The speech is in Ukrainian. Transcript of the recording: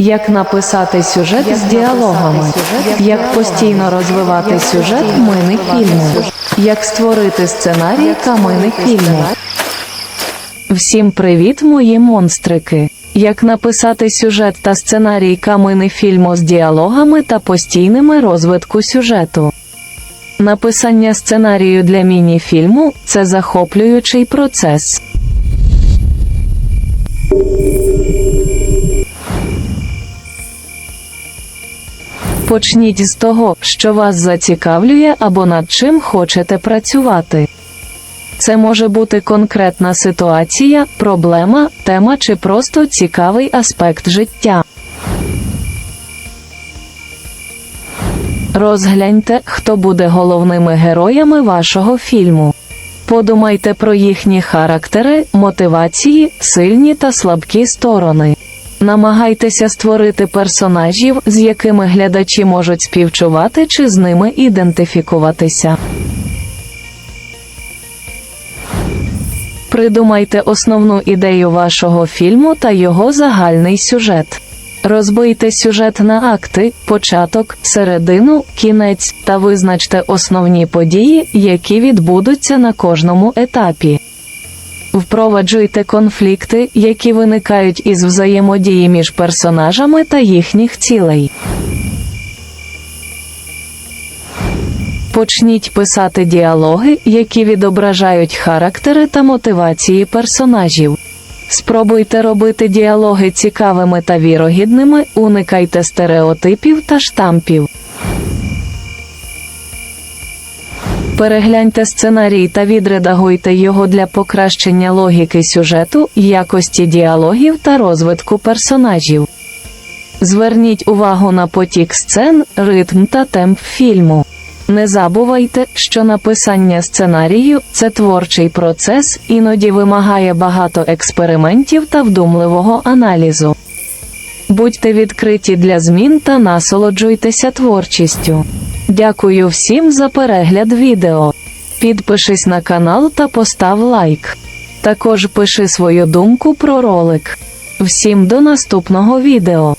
Як написати сюжет з діалогами, як постійно розвивати сюжет мини фільму, як створити сценарій та мини фільму. Всім привіт, мої монстрики! Як написати сюжет та сценарій камини фільму з діалогами та постійними розвитку сюжету. Написання сценарію для міні-фільму це захоплюючий процес. Почніть з того, що вас зацікавлює або над чим хочете працювати. Це може бути конкретна ситуація, проблема, тема чи просто цікавий аспект життя. Розгляньте, хто буде головними героями вашого фільму. Подумайте про їхні характери, мотивації, сильні та слабкі сторони. Намагайтеся створити персонажів, з якими глядачі можуть співчувати чи з ними ідентифікуватися. Придумайте основну ідею вашого фільму та його загальний сюжет. Розбийте сюжет на акти, початок, середину, кінець та визначте основні події, які відбудуться на кожному етапі. Впроваджуйте конфлікти, які виникають із взаємодії між персонажами та їхніх цілей. Почніть писати діалоги, які відображають характери та мотивації персонажів. Спробуйте робити діалоги цікавими та вірогідними, уникайте стереотипів та штампів. Перегляньте сценарій та відредагуйте його для покращення логіки сюжету, якості діалогів та розвитку персонажів. Зверніть увагу на потік сцен, ритм та темп фільму. Не забувайте, що написання сценарію це творчий процес, іноді вимагає багато експериментів та вдумливого аналізу. Будьте відкриті для змін та насолоджуйтеся творчістю. Дякую всім за перегляд відео. Підпишись на канал та постав лайк. Також пиши свою думку про ролик. Всім до наступного відео.